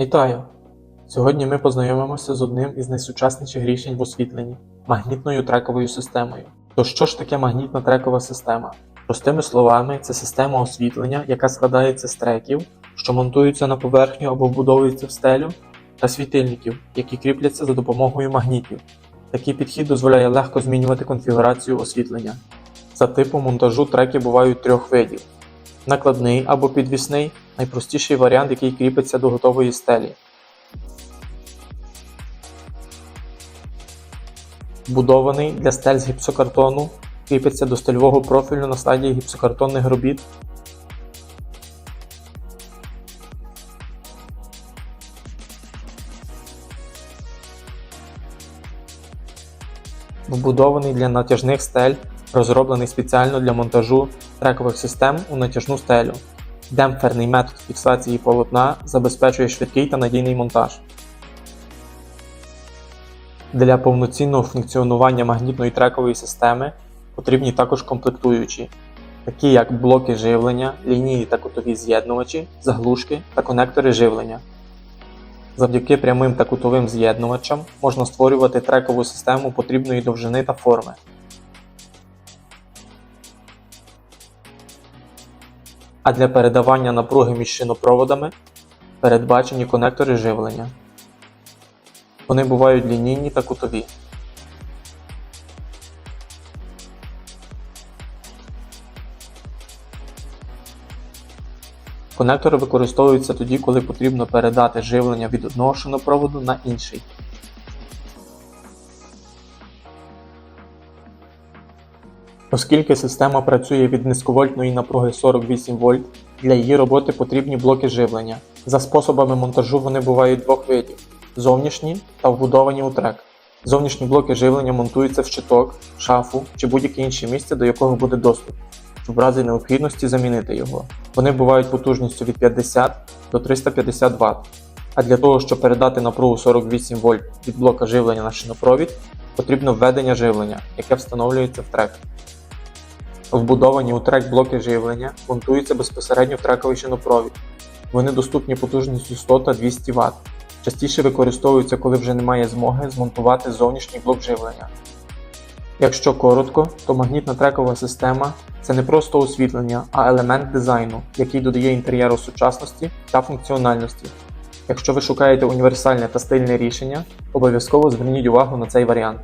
Вітаю! Сьогодні ми познайомимося з одним із найсучасніших рішень в освітленні магнітною трековою системою. То що ж таке магнітна трекова система? Простими словами, це система освітлення, яка складається з треків, що монтуються на поверхню або вбудовуються в стелю, та світильників, які кріпляться за допомогою магнітів. Такий підхід дозволяє легко змінювати конфігурацію освітлення. За типом монтажу треки бувають трьох видів: накладний або підвісний найпростіший варіант, який кріпиться до готової стелі. Будований для стель з гіпсокартону, кріпиться до стильового профілю на стадії гіпсокартонних робіт. Вбудований для натяжних стель, розроблений спеціально для монтажу трекових систем у натяжну стелю. Демпферний метод фіксації полотна забезпечує швидкий та надійний монтаж. Для повноцінного функціонування магнітної трекової системи потрібні також комплектуючі, такі як блоки живлення, лінії та кутові з'єднувачі, заглушки та конектори живлення. Завдяки прямим та кутовим з'єднувачам можна створювати трекову систему потрібної довжини та форми. А для передавання напруги між шинопроводами передбачені конектори живлення. Вони бувають лінійні та кутові. Конектори використовуються тоді, коли потрібно передати живлення від одного шинопроводу на інший. Оскільки система працює від низьковольтної напруги 48 вольт, для її роботи потрібні блоки живлення. За способами монтажу вони бувають двох видів: зовнішні та вбудовані у трек. Зовнішні блоки живлення монтуються в щиток, шафу чи будь-яке інше місце, до якого буде доступ, щоб в разі необхідності замінити його. Вони бувають потужністю від 50 до 350 Вт. А для того, щоб передати напругу 48 вольт від блока живлення на шинопровід, потрібно введення живлення, яке встановлюється в трек. Вбудовані у трек блоки живлення монтуються безпосередньо в трековий шинопровід. Вони доступні потужністю 100 та 200 Вт. Частіше використовуються, коли вже немає змоги змонтувати зовнішній блок живлення. Якщо коротко, то магнітна трекова система це не просто освітлення, а елемент дизайну, який додає інтер'єру сучасності та функціональності. Якщо ви шукаєте універсальне та стильне рішення, обов'язково зверніть увагу на цей варіант.